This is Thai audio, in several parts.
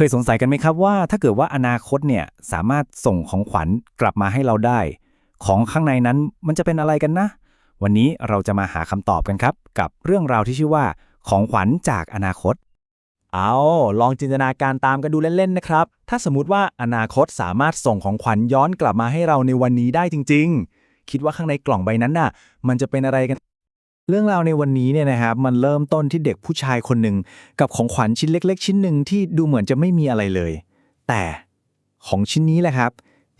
เคยสงสัยกันไหมครับว่า ถ้าเกิดว่าอนาคตเนี่ยสามารถส่งของขวัญกลับมาให้เราได้ ของข้างในนั้นมันจะเป็นอะไรกันนะ วันนี้เราจะมาหาคำตอบกันครับ กับเรื่องราวที่ชื่อว่า ของขวัญจากอนาคต เอาลองจินตนาการตามกันดูเล่นๆนะครับ ถ้าสมมติว่าอนาคตสามารถส่งของขวัญย้อนกลับมาให้เราในวันนี้ได้จริง ๆ คิดว่าข้างในกล่องใบนั้นน่ะ มันจะเป็นอะไรกัน เรื่องราวในวันนี้เนี่ยนะครับมันเริ่มต้นที่เด็กผู้ชายคนหนึ่งกับของขวัญชิ้นเล็ก ๆ ชิ้นหนึ่งที่ดูเหมือนจะไม่มีอะไรเลย แต่ของชิ้นนี้แหละครับ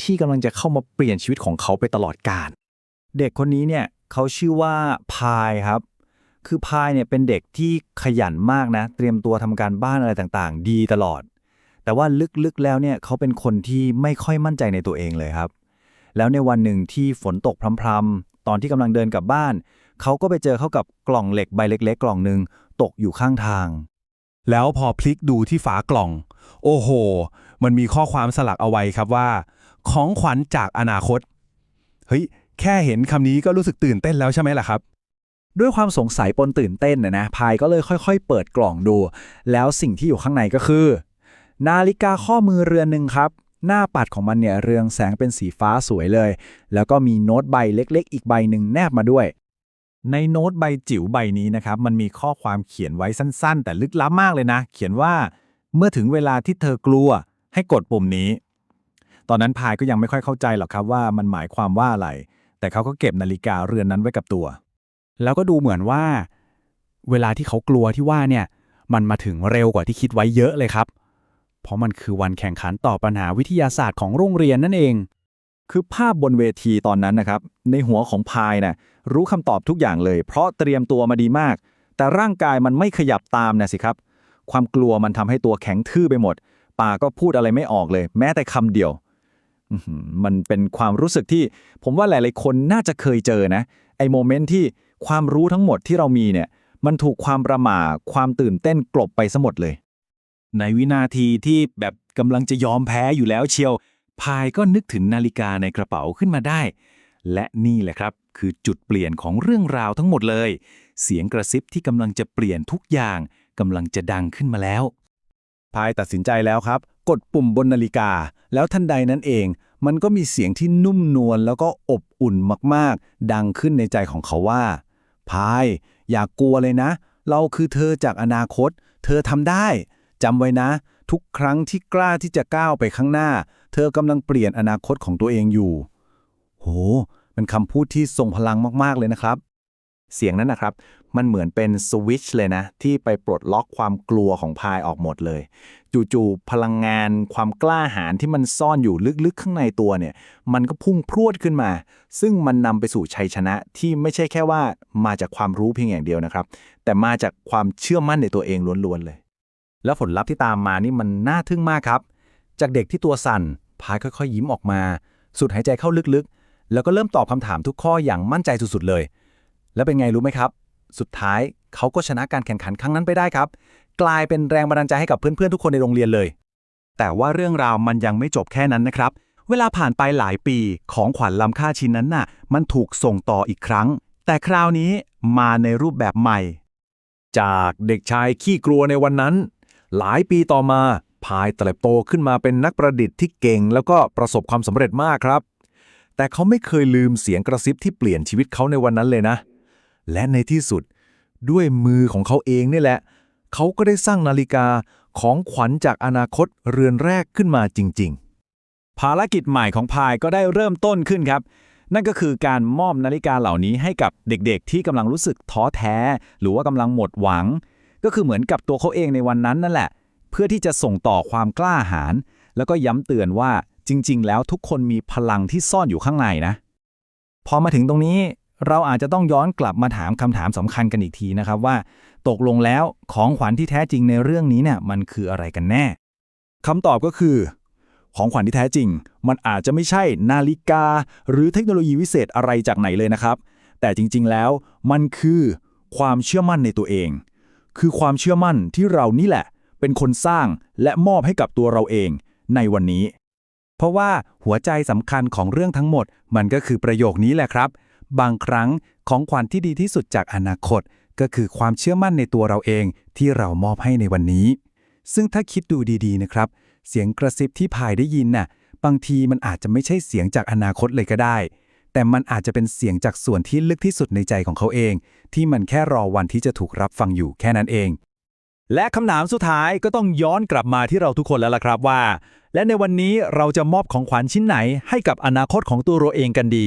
ที่กำลังจะเข้ามาเปลี่ยนชีวิตของเขาไปตลอดกาลเด็กคนนี้เนี่ยเขาชื่อว่าพายครับ คือพายเนี่ยเป็นเด็กที่ขยันมากนะ เตรียมตัวทำการบ้านอะไรต่างๆ ดีตลอด แต่ว่าลึกๆแล้วเนี่ยเขาเป็นคนที่ไม่ค่อยมั่นใจในตัวเองเลยครับ แล้วในวันหนึ่งที่ฝนตกพรำๆตอนที่กำลังเดินกลับบ้าน เขาก็ไปเจอเข้ากับกล่องเหล็กใบเล็กๆ กล่องหนึ่งตกอยู่ข้างทาง แล้วพอพลิกดูที่ฝากล่อง โอ้โห มันมีข้อความสลักเอาไว้ครับว่า ของขวัญจากอนาคต เฮ้ย แค่เห็นคำนี้ก็รู้สึกตื่นเต้นแล้วใช่ไหมล่ะครับ ด้วยความสงสัยปนตื่นเต้นนะนะพายก็เลยค่อย ๆ เปิดกล่องดู แล้วสิ่งที่อยู่ข้างในก็คือ นาฬิกาข้อมือเรือนหนึ่งครับหน้าปัดของมันเนี่ยเรืองแสงเป็นสีฟ้าสวยเลย แล้วก็มีโน้ตใบเล็ก ๆ อีกใบหนึ่งแนบมาด้วย ในโน้ตใบจิ๋วใบนี้นะครับ มันมีข้อความเขียนไว้สั้นๆ แต่ลึกล้ำมากเลยนะ เขียนว่า เมื่อถึงเวลาที่เธอกลัว ให้กดปุ่มนี้ ตอนนั้นพายก็ยังไม่ค่อยเข้าใจหรอกครับว่ามันหมายความว่าอะไร แต่เขาก็เก็บนาฬิกาเรือนนั้นไว้กับตัว แล้วก็ดูเหมือนว่า เวลาที่เขากลัวที่ว่าเนี่ย มันมาถึงเร็วกว่าที่คิดไว้เยอะเลยครับ เพราะมันคือวันแข่งขันต่อปัญหาวิทยาศาสตร์ของโรงเรียนนั่นเอง คือภาพบนเวทีตอนนั้นนะครับ ในหัวของพายนะ่ะรู้คำตอบทุกอย่างเลย เพราะเตรียมตัวมาดีมาก แต่ร่างกายมันไม่ขยับตามนะสิครับ ความกลัวมันทำให้ตัวแข็งทื่อไปหมด ปาก็พูดอะไรไม่ออกเลย แม้แต่คำเดียว มันเป็นความรู้สึกที่ ผมว่าหลาย ๆ คนน่าจะเคยเจอนะ ไอ้โมเมนต์ที่ความรู้ทั้งหมดที่เรามีเนี่ย มันถูกความประหม่าความตื่นเต้นกลบไปซะหมดเลย ในวินาทีที่แบบกำลังจะยอมแพ้อยู่แล้วเชียว พายก็นึกถึงนาฬิกาในกระเป๋าขึ้นมาได้ และนี่แหละครับ คือจุดเปลี่ยนของเรื่องราวทั้งหมดเลย เสียงกระซิบที่กำลังจะเปลี่ยนทุกอย่างกำลังจะดังขึ้นมาแล้ว พายตัดสินใจแล้วครับ กดปุ่มบนนาฬิกา แล้วทันใดนั้นเอง มันก็มีเสียงที่นุ่มนวลแล้วก็อบอุ่นมากๆ ดังขึ้นในใจของเขาว่า พาย อย่ากกลัวเลยนะ เราคือเธอจากอนาคต เธอทำได้จำไว้นะ ทุกครั้งที่กล้าที่จะก้าวไปข้างหน้า เธอกำลังเปลี่ยนอนาคตของตัวเองอยู่ โหเป็นคำพูดที่ทรงพลังมาก ๆ เลยนะครับ เสียงนั้นนะครับ มันเหมือนเป็นสวิตช์เลยนะ ที่ไปปลดล็อกความกลัวของพายออกหมดเลย จู่ๆพลังงานความกล้าหาญที่มันซ่อนอยู่ลึกๆ ข้างในตัวเนี่ย มันก็พุ่งพรวดขึ้นมา ซึ่งมันนำไปสู่ชัยชนะที่ไม่ใช่แค่ว่ามาจากความรู้เพียงอย่างเดียวนะครับ แต่มาจากความเชื่อมั่นในตัวเองล้วนๆเลย แล้วผลลัพธ์ที่ตามมานี่มันน่าทึ่งมากครับ จากเด็กที่ตัวสั่นพายค่อยๆ ยิ้มออกมา สุดหายใจเข้าลึกๆ แล้วก็เริ่มตอบคำถามทุกข้ออย่างมั่นใจสุดๆเลย แล้วเป็นไงรู้ไหมครับ สุดท้ายเขาก็ชนะการแข่งขันครั้งนั้นไปได้ครับ กลายเป็นแรงบันดาลใจให้กับเพื่อนๆทุกคนในโรงเรียนเลย แต่ว่าเรื่องราวมันยังไม่จบแค่นั้นนะครับ เวลาผ่านไปหลายปีของขวัญล้ำค่าชิ้นนั้นน่ะ มันถูกส่งต่ออีกครั้ง แต่คราวนี้มาในรูปแบบใหม่ จากเด็กชายขี้กลัวในวันนั้น หลายปีต่อมา พายเติบโตขึ้นมาเป็นนักประดิษฐ์ที่เก่ง แล้วก็ประสบความสำเร็จมากครับ แต่เขาไม่เคยลืมเสียงกระซิบที่เปลี่ยนชีวิตเขาในวันนั้นเลยนะ และในที่สุด ด้วยมือของเขาเองนี่แหละ เขาก็ได้สร้างนาฬิกาของขวัญจากอนาคตเรือนแรกขึ้นมาจริง ๆ ภารกิจใหม่ของพายก็ได้เริ่มต้นขึ้นครับนั่นก็คือการมอบนาฬิกาเหล่านี้ให้กับเด็กๆ ที่กำลังรู้สึกท้อแท้ หรือว่ากำลังหมดหวัง ก็คือเหมือนกับตัวเขาเองในวันนั้นนั่นแหละ เพื่อที่จะส่งต่อความกล้าหาญแล้วก็ย้ำเตือนว่าจริง ๆ แล้วทุกคนมีพลังที่ซ่อนอยู่ข้างในนะ พอมาถึงตรงนี้เราอาจจะต้องย้อนกลับมาถามคำถามสำคัญกันอีกทีนะครับว่า ตกลงแล้วของขวัญที่แท้จริงในเรื่องนี้เนี่ยมันคืออะไรกันแน่คำตอบก็คือ ของขวัญที่แท้จริง มันอาจจะไม่ใช่นาฬิกา หรือเทคโนโลยีวิเศษอะไรจากไหนเลยนะครับ แต่จริง ๆ แล้วมันคือความเชื่อมั่นในตัวเอง คือความเชื่อมั่นที่เรานี่แหละ เป็นคนสร้างและมอบให้กับตัวเราเองในวันนี้ เพราะว่าหัวใจสำคัญของเรื่องทั้งหมด มันก็คือประโยคนี้แหละครับ บางครั้งของขวัญที่ดีที่สุดจากอนาคต ก็คือความเชื่อมั่นในตัวเราเองที่เรามอบให้ในวันนี้ ซึ่งถ้าคิดดูดีๆนะครับ เสียงกระซิบที่พายได้ยินน่ะบางทีมันอาจจะไม่ใช่เสียงจากอนาคตเลยก็ได้ แต่มันอาจจะเป็นเสียงจากส่วนที่ลึกที่สุดในใจของเขาเอง ที่มันแค่รอวันที่จะถูกรับฟังอยู่แค่นั้นเอง และคำถามสุดท้ายก็ต้องย้อนกลับมาที่เราทุกคนแล้วล่ะครับว่า และในวันนี้เราจะมอบของขวัญชิ้นไหนให้กับอนาคตของตัวเราเองกันดี